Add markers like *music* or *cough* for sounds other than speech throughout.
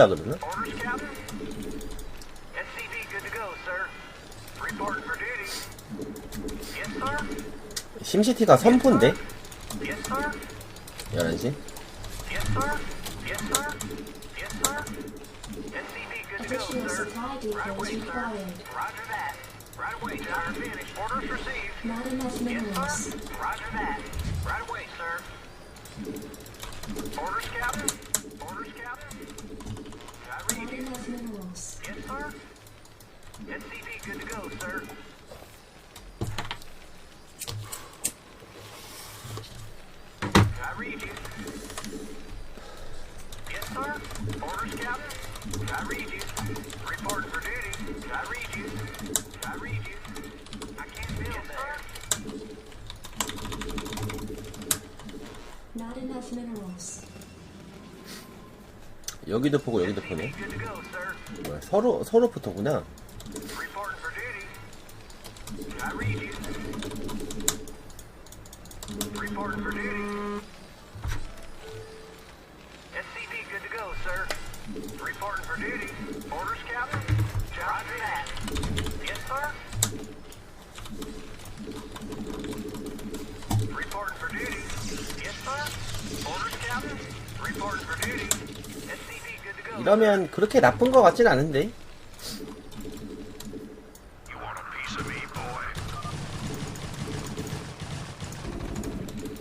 그러나? Orders, Captain? SCV good to go, sir. Reporting for duty. Yes, sir. 심시티가 선포인데? Yes, sir. 11시? Yes, sir. 여기도 보고 여기도 보네. 뭐야, 서로, 서로 붙었구나. 이러면 그렇게 나쁜 것 같진 않은데? You want a piece of me, boy?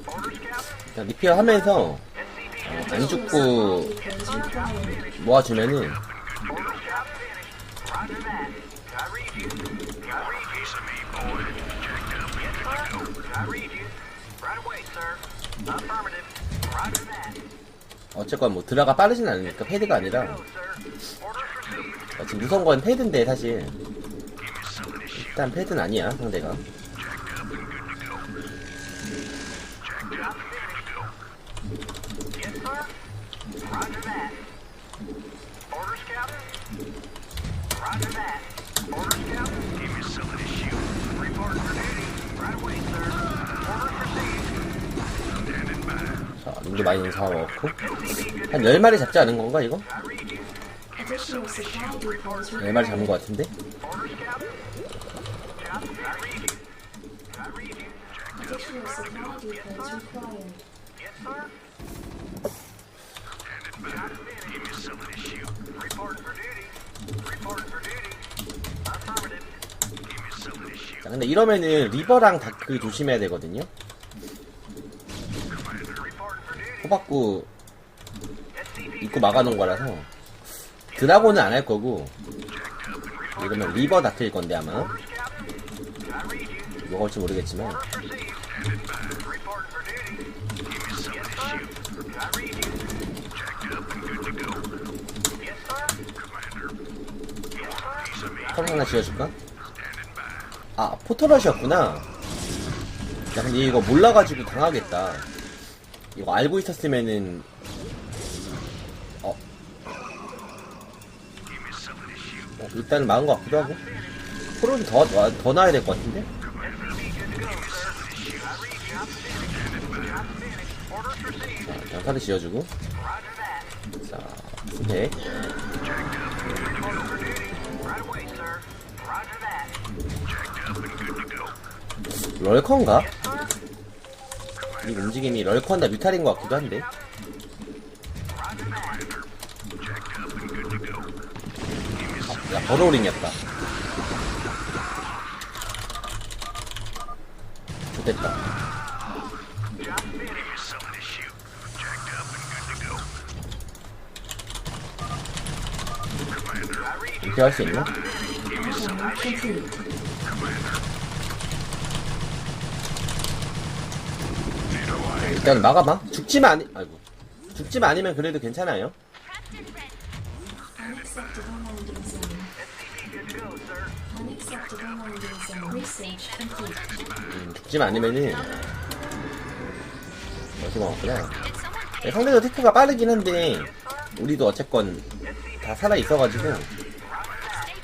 Orders, Captain? 그냥 리페어 하면서 SCV 안 죽고. 모아주면은 어쨌건 뭐 드라가 빠르진 않으니까 패드가 아니라. 어, 지금 무서운 건 패드인데 사실 일단 패드는 아니야 상대가 by. 자 링도 많이 사와갖고 한 10마리 잡지 않은 건가 이거? I read you. Additional supply depots 10마리 잡은. 것 같은데? 자, 근데 이러면은 리버랑 다크 조심해야 되거든요 호박구 입구 막아놓은 거라서 드라곤은 안 할 거고 이러면 리버 다크일 건데 아마 올지 모르겠지만. 털 하나 지어줄까? 아 포토럿이었구나 야 근데 이거 몰라가지고 당하겠다 이거 알고 있었으면은 어, 어 일단 은 막은 것 같기도 하고 프로는 더, 더, 더 나야 될 것 같은데? 자, 카드 지어주고. 자 go. 럴컨가? 이 움직임이 럴컨다 뮤탈인 것 같기도 한데 go. 야 버로링이었다 좋됐다. 이렇게 할 수 있나? 일단 막아봐 죽지만 아니 아이고 죽지만 아니면 그래도 괜찮아요. 음, 죽지만 않으면은 어디 먹었구나 네, 상대도 테크가 빠르긴 한데 우리도 어쨌건 다 살아 있어가지고 States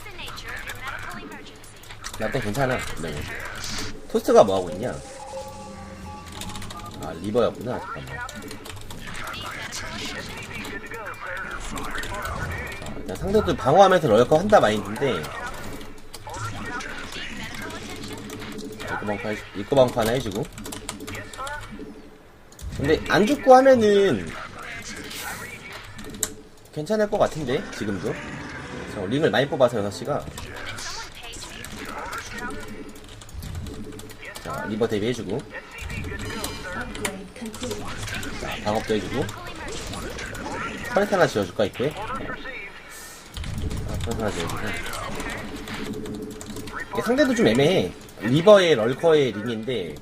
in nature in medical emergency. 나때 괜찮아 네. 토스트가 뭐하고 있냐 아 리버였구나 잠깐만. 자, 일단 상대도 방어하면서 럴커 한다 마인드인데. 자, 입구 방파, 해- 입구 방파 하나 해주고. 근데 안 죽고 하면은 괜찮을 것 같은데 지금도. 저 링을 많이 뽑아서 6시가. 자 리버 대비 해주고 방업도 해주고. 퍼레트 하나 지어줄까 이때? 아 퍼레트 하나 지어주고 상대도 좀 애매해. 리버의 럴커의 링인데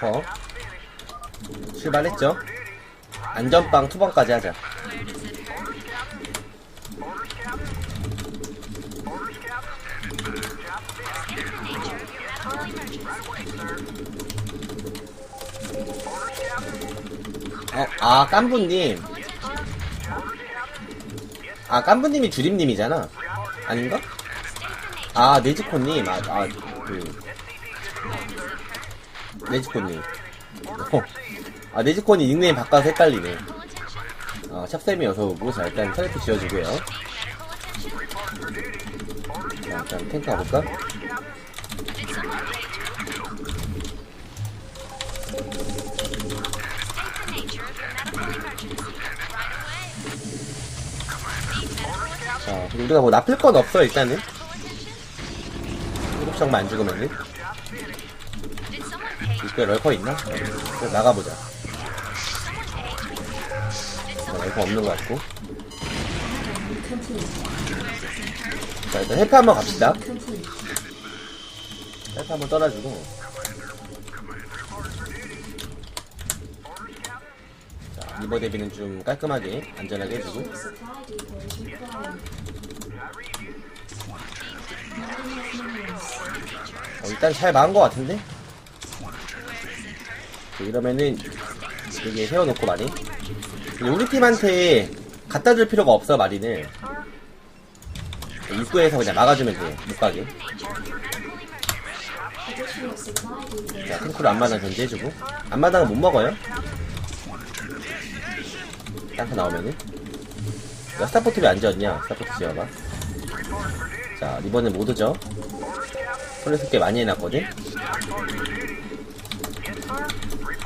아, 럴커 출발했죠 안전빵 투번까지 하자. 어, 아 깐부님. 아 깐부님이 주림님이잖아 아닌가? 아 네지코님 아아그 네지코님 어. 아 네지코님 닉네임 바꿔서 헷갈리네. 아 샵쌤이 어서오고 자 일단 터레트 지어주고요. 자 일단 탱크 가볼까? 자 우리가 뭐 나쁠 건 없어 일단은 Medical attention. 일곱 정만 안 죽으면은 이거 럴커 있나? 그래서 나가보자 someone 럴커 없는 것 같고. 자 일단 헬프 한번 갑시다. 헬프 한번 떠나주고 자 리버 대비는 좀 깔끔하게 안전하게 해주고. 어, 일단 잘 막은 것 같은데? 자, 이러면은 여기에 세워놓고 근데 우리 팀한테 갖다 줄 필요가 없어 마린을. 입구에서 그냥 막아주면 돼못 가게. 자 탱크로 앞마당 견제해주고. 앞마당은 못 먹어요? 땅크 나오면은. 야 스타포트 왜안 지었냐? 스타포트 지어봐. 자 리버는 모드죠. 폴레스 꽤 많이 해놨거든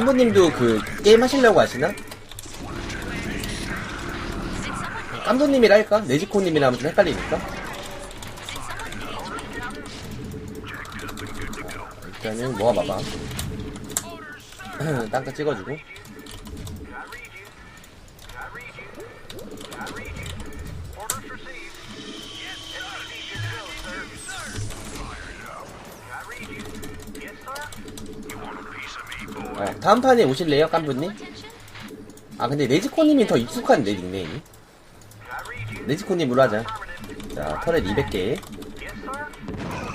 깜부님도 그 게임 하시려고 하시나? 깜부님이라 할까? 네지코님이라 하면 좀 헷갈리니까. 자, 일단은 모아봐봐. *clears throat* 땅끝 찍어주고. 어, 다음 판에 오실래요? Attention? 아, 근데 네지코님이 더 익숙한데, 닉네임이. 네지코님으로 하자. 자, 터렛 200개.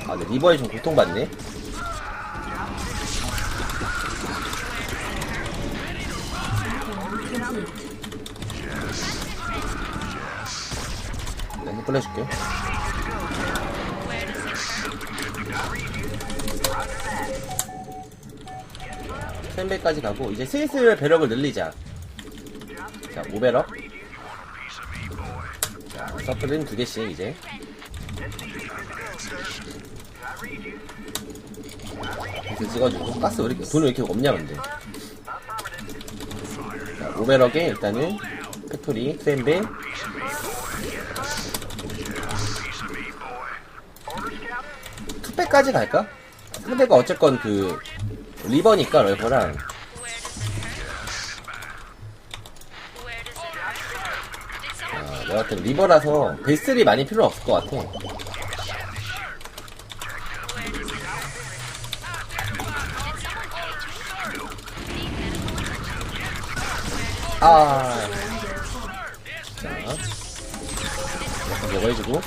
아, 근데 리버에 좀 고통받네. 네, 불러줄게요. 샌배까지 가고 이제 슬슬 배럭을 늘리자. 자, 5배럭. 자, 서플은 두 개씩 이제. 이렇게 찍어주고 가스 왜 이렇게 돈이 왜 이렇게 없냐 근데. 자, 5배럭에 일단은 팩토리, 샌배, 투배까지 갈까? 상대가 어쨌건 그 리버니까 럴퍼랑. 아, 내가 봤 리버라서 베스리 많이 필요 없을 것 같아. 아. 자, 약간 먹어해주고 뭐.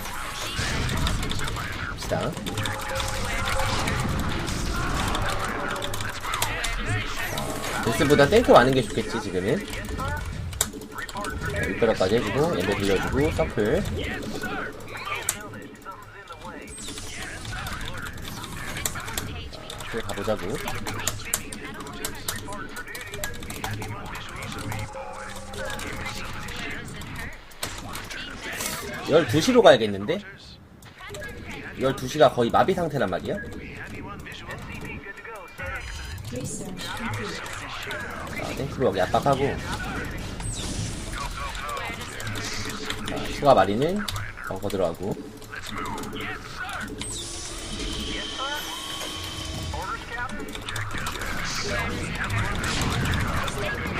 봅시다. 베스보다 탱크 많은 게 좋겠지, 지금은. 윗벼락까지 해주고, 엔더 돌려주고, 서클. 자, 가보자고. 12시로 가야겠는데? 12시가 거의 마비 상태란 말이야? 자, 탱크로 여기 압박하고. 자, 추가 마리는 벙커 들어가고.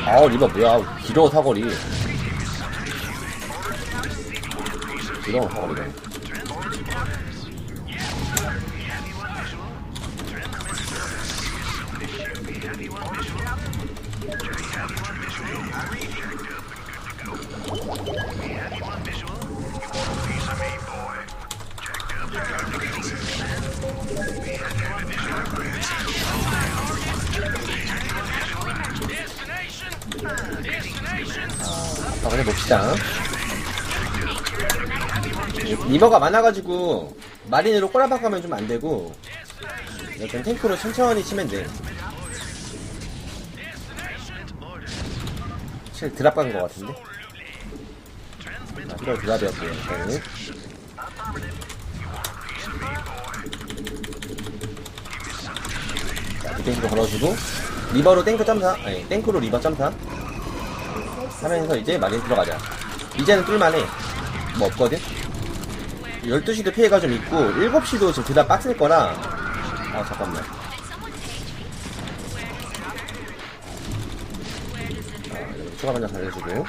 아우, 리버 뭐야. 길어, 사거리. 길어, 사거리가. 봅시다. 리버가 많아가지고, 마린으로 꼬라박 가면 좀 안되고, 약간 탱크로 천천히 치면 돼. 실 드랍 간 것 같은데? 아, 이걸 드랍이었고요, 저는. 자, 탱크로 걸어주고, 리버로 탱크 점사, 아니, 탱크로 리버 점사. 하면서 이제 마린 들어가자. 이제는 뚫만해. 뭐 없거든? 12시도 피해가 좀 있고, 7시도 지금 둘다 빡셀 거라. 아, 잠깐만. 아, 추가 반장 attack.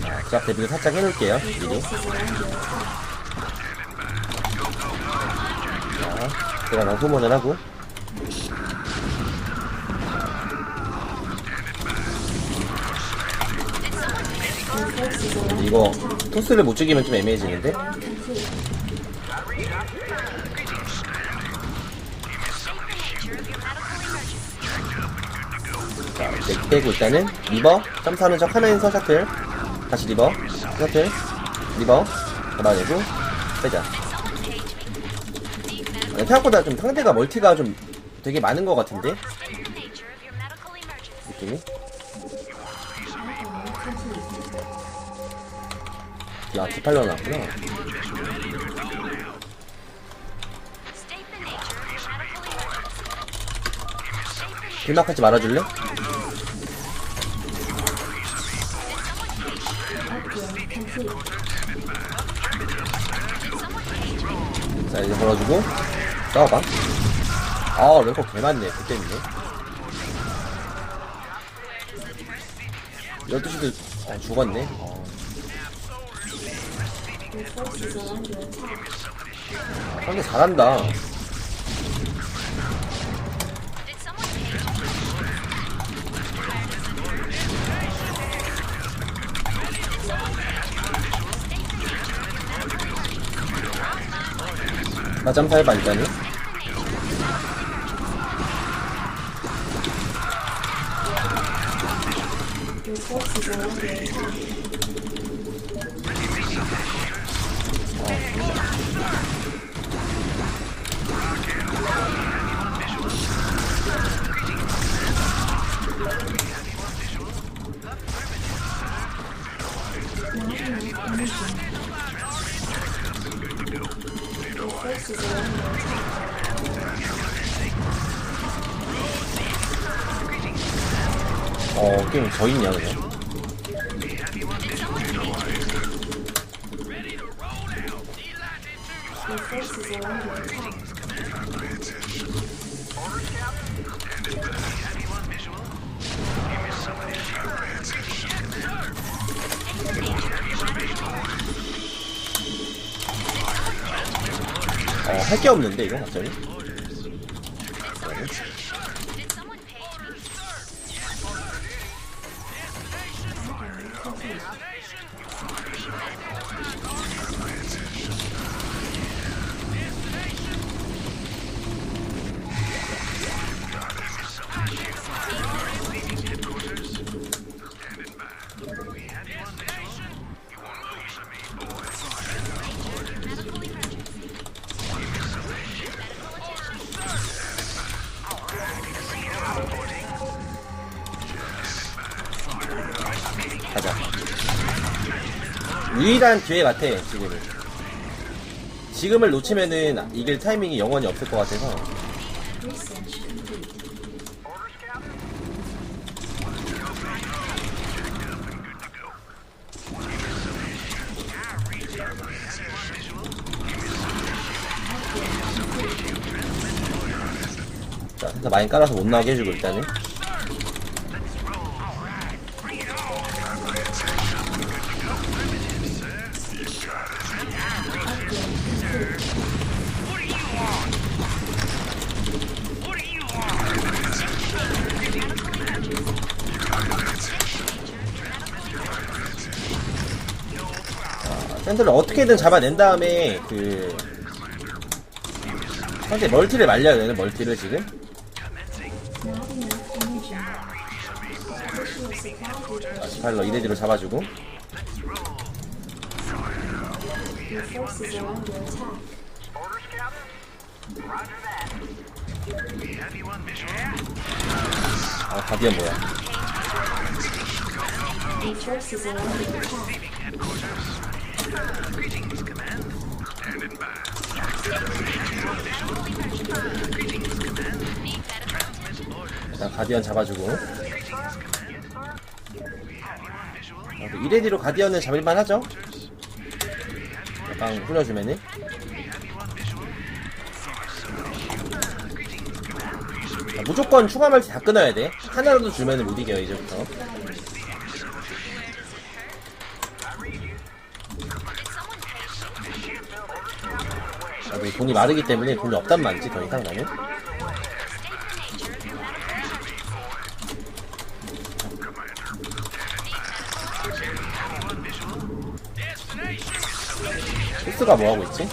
자, 기압 대비를 살짝 해놓을게요. 미리. 자, 들어가서 소문을 하고. 이거. 토스를 못 죽이면 좀 애매해지는데? 자, 이제 빼고 일단은 리버 점프하는 척 하면서 셔틀 다시 리버 셔틀 리버 잡아내고 빼자 생각보다 좀 상대가 멀티가 좀 되게 많은 것 같은데. 느낌이. 야 디팔러 나왔구나. 길막하지 말아줄래? 자 이제 걸어주고 싸워봐. 아 랭커 개많네 그때 있네 12시도 어, 죽었네. 어, attack. 상대 잘한다 나 점사해 봐 일단은 Attack. 어 게임 저 있냐 그냥 할 게 없는데, 이거 갑자기? 유일한 기회 같아, 지금은. 지금을 놓치면은 이길 타이밍이 영원히 없을 것 같아서. 자, 많이 깔아서 못 나오게 해주고, 일단은. 센터를 어떻게든 잡아낸 다음에, 그, 상대 멀티를 말려야 되는 멀티를 지금. Depot. 스파일러 이레디로 잡아주고. 아, 가디언 뭐야. 일단 가디언 잡아주고. 아, 그 이레디로 가디언을 잡을만 하죠? 약간 후려주면은. 자, 무조건 추가 멀티 다 끊어야 돼. 하나라도 주면은 못 이겨요, 이제부터. 아, 그 돈이 마르기 때문에 돈이 없단 말이지, 더 이상 나는. 필스가 뭐하고 있지?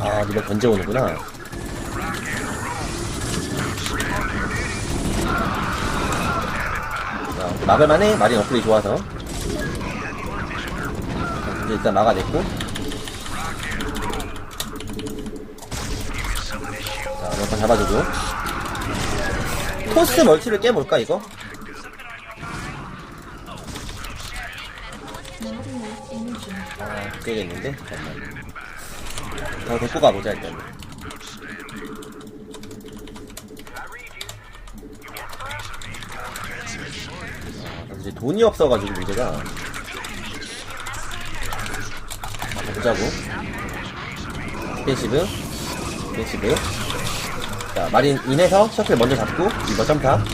아, 누가 던져오는구나. 자, 막을만해? 마린 어플이 좋아서. 이제 일단 막아냈고. 자, 몇번 잡아주고. 토스 멀티를 깨볼까, 이거? 아, 깨겠는데? 잠깐만. 더 데리고 가보자, 일단. 아, 이제 돈이 없어가지고 문제가. 보자고. 스페이시브. 스페이시브. 자, 마린 인해서 셔틀 먼저 잡고, 이거 점타.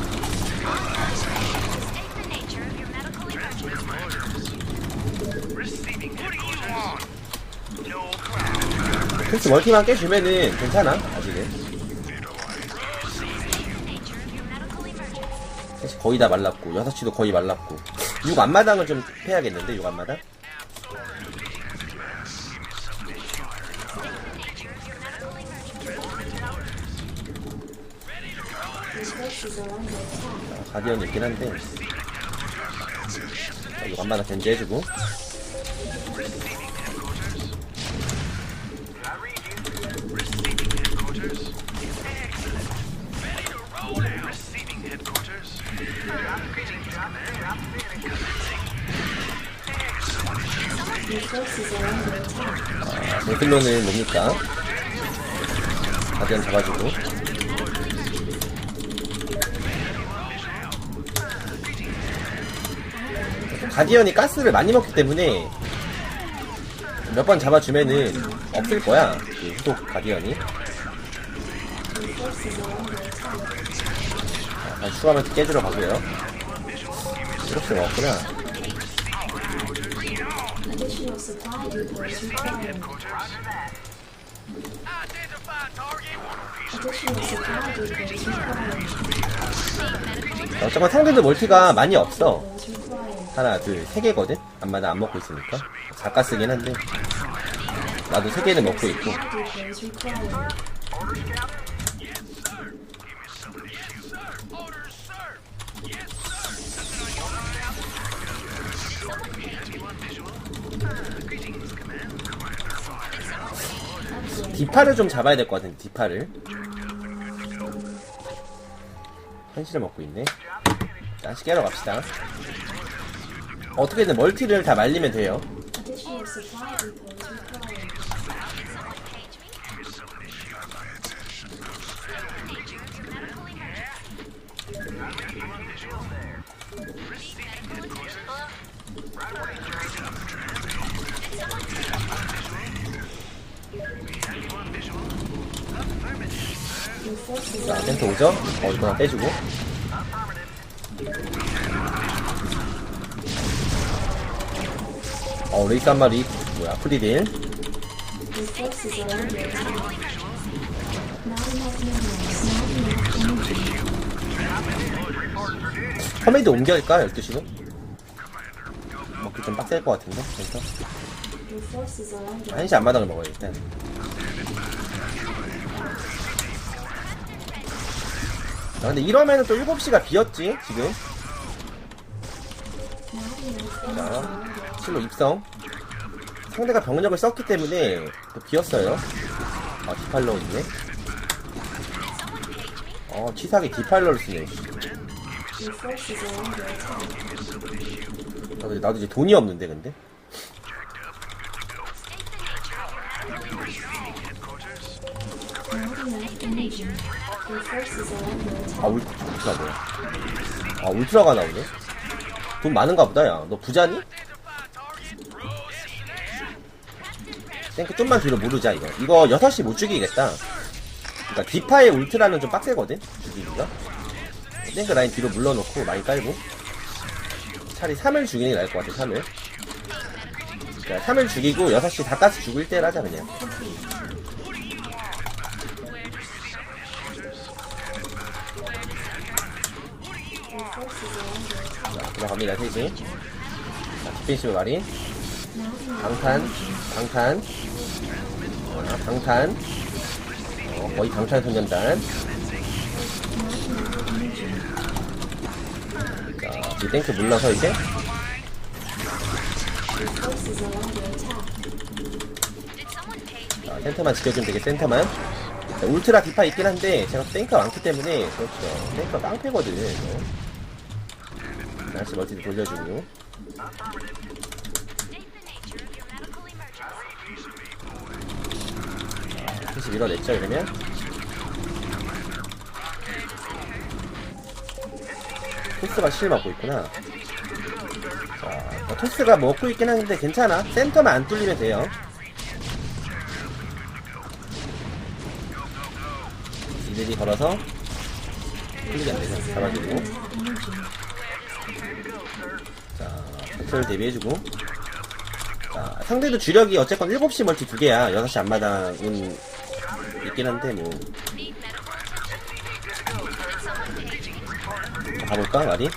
필스 멀티만 깨주면은 괜찮아, 아직은. 사실 거의 다 말랐고, 6시도 거의 말랐고. 6 앞마당을 좀 패야겠는데, 6 앞마당? 가디언 있긴 한데. 자, 6 앞마당 견제 해주고. 몽클로는 뭡니까? 가디언 잡아주고. 가디언이 가스를 많이 먹기 때문에 몇 번 잡아주면은 없을 거야. 그 후속 가디언이. 자, 다시 추가면 깨주러 가고요. 이렇게 먹었구나. 어쨌건 상대도 멀티가 많이 없어. 하나, 둘, 세 개거든? 안마다 안 먹고 있으니까. 가까스긴 한데. 나도 세 개는 먹고 있고. 디파를 좀 잡아야 될 것 같은데, 디파를. 현실을 먹고 있네. 자, 다시 깨러 갑시다. 어떻게든 멀티를 다 말리면 돼요. 센터 오죠? 어, 이거 하나 빼주고. 어, 레이스 한 마리. 뭐야, 프리딜. 커맨드 옮겨갈까? 12시로? 먹기 좀 빡셀 것 같은데? 그래서 Your forces are under 한시 앞마당을 먹어야 일단 아, 근데 이러면은 또 7시가 비었지 지금. 자 실로 입성 상대가 병력을 썼기 때문에 또 비었어요 아 디팔러 있네 어 치사하게 디팔러를 쓰네 Your forces are under attack. 나도, 나도 이제 돈이 없는데 근데 아 울, 울트라 뭐야? 아 울트라가 나오네? 돈 많은가 보다 야너 부자니? 땡크 좀만 뒤로 모르자 이거. 이거 6시 못 죽이겠다. 그니까 디파의 울트라는 좀 빡세거든? 죽이기가? 땡크 라인 뒤로 물러놓고 많이 깔고. 차라리 3을 죽이는 게 나을 것 같아 3을. 자 3을 죽이고 6시 다가스 죽을 때를 하자 그냥 3시 자 디펜시브 마린 방탄, 방탄, 아, 방탄, 어, 거의 방탄 소년단. 자, 지금 탱크 물러서 이제? 자, 센터만 지켜주면 되게 센터만. 자, 울트라 디파 있긴 한데, 제가 탱크가 많기 때문에, 그렇죠. 탱크가 깡패거든, 이거. 다시 멀티도 돌려주고. 다시 밀어냈죠, 이러면. 토스가 실 먹고 있구나. 자, 어, 토스가 먹고 있긴 한데 괜찮아. 센터만 안 뚫리면 돼요. 이들이 걸어서 뚫리게 안 되죠. 잡아주고. 자, 패트를 대비해주고. 자, 상대도 주력이 어쨌건 7시 멀티 두 개야. 6시 앞마당은 있긴 한데, 뭐. 가볼까, 말이?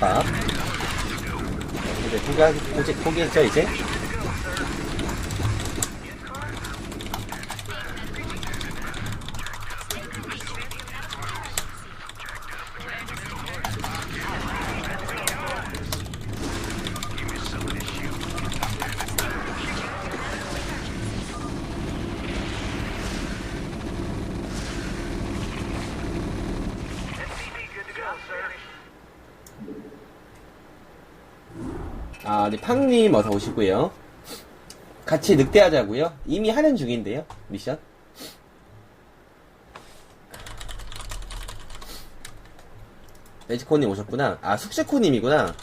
아빠. 이제 포기, 포기, 포기했죠, 이제? 팡님 어서 오시고요. 같이 늑대하자고요. 이미 하는 중인데요, 미션. 매지코님 오셨구나. 아, 숙제코님이구나.